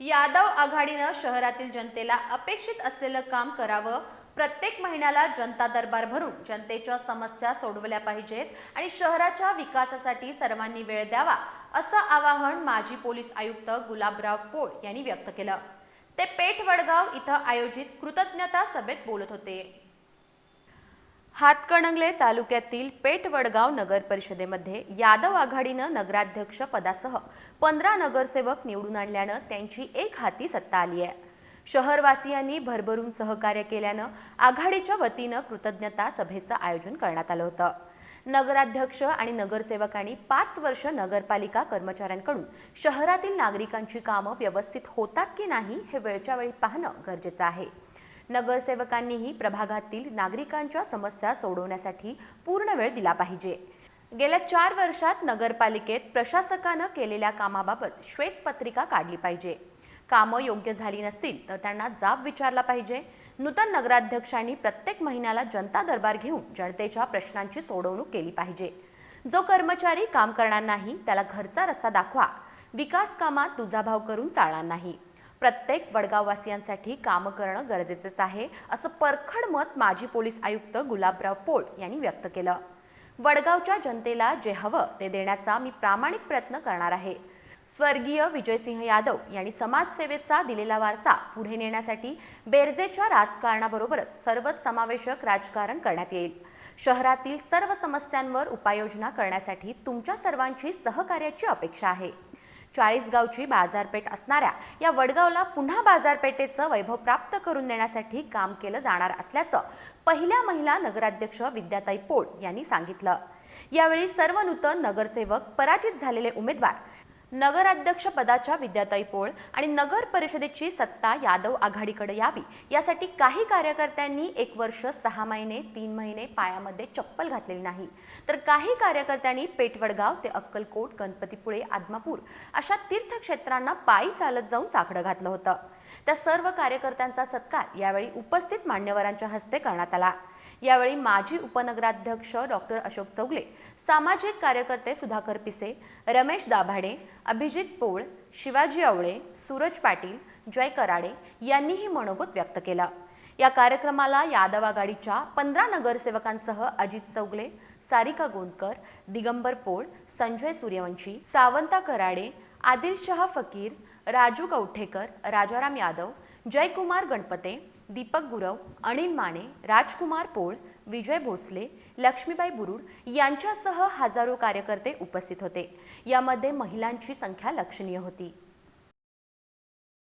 यादव आघाडीनं शहरातील जनतेला अपेक्षित असलेलं काम करावं. प्रत्येक महिन्याला जनता दरबार भरून जनतेच्या समस्या सोडवल्या पाहिजेत आणि शहराच्या विकासासाठी सर्वांनी वेळ द्यावा असं आवाहन माजी पोलीस आयुक्त गुलाबराव पोळ यांनी व्यक्त केलं. ते पेठ वडगाव इथं आयोजित कृतज्ञता सभेत बोलत होते. हातकणंगले तालुक्यातील पेठ वडगाव नगर परिषदेमध्ये यादव आघाडीनं नगराध्यक्ष पदासह पंधरा नगरसेवक निवडून आणल्यानं त्यांची एक हाती सत्ता आली आहे. शहरवासियांनी भरभरून सहकार्य केल्यानं आघाडीच्या वतीनं कृतज्ञता सभेचं आयोजन करण्यात आलं होतं. नगराध्यक्ष आणि नगरसेवकांनी पाच वर्ष नगरपालिका कर्मचाऱ्यांकडून शहरातील नागरिकांची कामं व्यवस्थित होतात की नाही हे वेळच्या वेळी पाहणं गरजेचं आहे. नगरसेवकांनीही प्रभागातील नागरिकांच्या समस्या सोडवण्यासाठी पूर्ण वेळ दिला पाहिजे. गेल्या चार वर्षात नगरपालिकेत प्रशासकानं केलेल्या कामाबाबत श्वेतपत्रिका काढली पाहिजे. कामं योग्य झाली नसतील तर त्यांना जाब विचारला पाहिजे. नूतन नगराध्यक्षांनी प्रत्येक महिन्याला जनता दरबार घेऊन जनतेच्या प्रश्नांची सोडवणूक केली पाहिजे. जो कर्मचारी काम करणार नाही त्याला घरचा रस्ता दाखवा. विकास कामात दुजाभाव करून चालणार नाही. प्रत्येक वडगाववासियांसाठी कामं करणं गरजेचंच आहे असं परखड मत माजी पोलीस आयुक्त गुलाबराव पोळ यांनी व्यक्त केलं. वडगावच्या जनतेला जे हवं ते देण्याचा मी प्रामाणिक प्रयत्न करणार आहे. स्वर्गीय विजयसिंह यादव यांनी समाजसेवेचा दिलेला वारसा पुढे नेण्यासाठी बेरजेच्या राजकारणाबरोबरच सर्वच समावेशक राजकारण करण्यात येईल. शहरातील सर्व समस्यांवर उपाययोजना करण्यासाठी तुमच्या सर्वांची सहकार्याची अपेक्षा आहे. चाळीस गावची बाजारपेठ असणाऱ्या या वडगावला पुन्हा बाजारपेठेचं वैभव प्राप्त करून देण्यासाठी काम केलं जाणार असल्याचं पहिल्या महिला नगराध्यक्ष विद्याताई पोळ यांनी सांगितलं. यावेळी सर्व नूतन नगरसेवक पराजित झालेले उमेदवार नगराध्यक्ष पदाच्या विद्याताई पोळ आणि नगर परिषदेची सत्ता यादव आघाडीकडे यावी. यासाठी काही कार्यकर्त्यांनी एक वर्ष सहा महिने तीन महिने पायामध्ये चप्पल घातलेली नाही. तर काही कार्यकर्त्यांनी पेटवडगाव ते अक्कलकोट गणपतीपुळे आदमापूर अशा तीर्थक्षेत्रांना पायी चालत जाऊन साकडं घातलं होतं. त्या सर्व कार्यकर्त्यांचा सत्कार यावेळी उपस्थित मान्यवरांच्या हस्ते करण्यात आला. यावेळी माजी उपनगराध्यक्ष डॉक्टर अशोक चौगले सामाजिक कार्यकर्ते सुधाकर पिसे रमेश दाभाडे अभिजित पोळ शिवाजी आवळे सूरज पाटील जय कराडे यांनीही मनोगत व्यक्त केला. या कार्यक्रमाला यादव आघाडीच्या पंधरा नगरसेवकांसह अजित चौगले सारिका गोंदकर दिगंबर पोळ संजय सूर्यवंशी सावंता कराडे आदिलशहा फकीर राजू कवठेकर राजाराम यादव जयकुमार गणपते दीपक गुरव अनिल माने राजकुमार पोळ विजय भोसले लक्ष्मीबाई बुरुड यांच्यासह हजारो कार्यकर्ते उपस्थित होते. यामध्ये महिलांची संख्या लक्षणीय होती.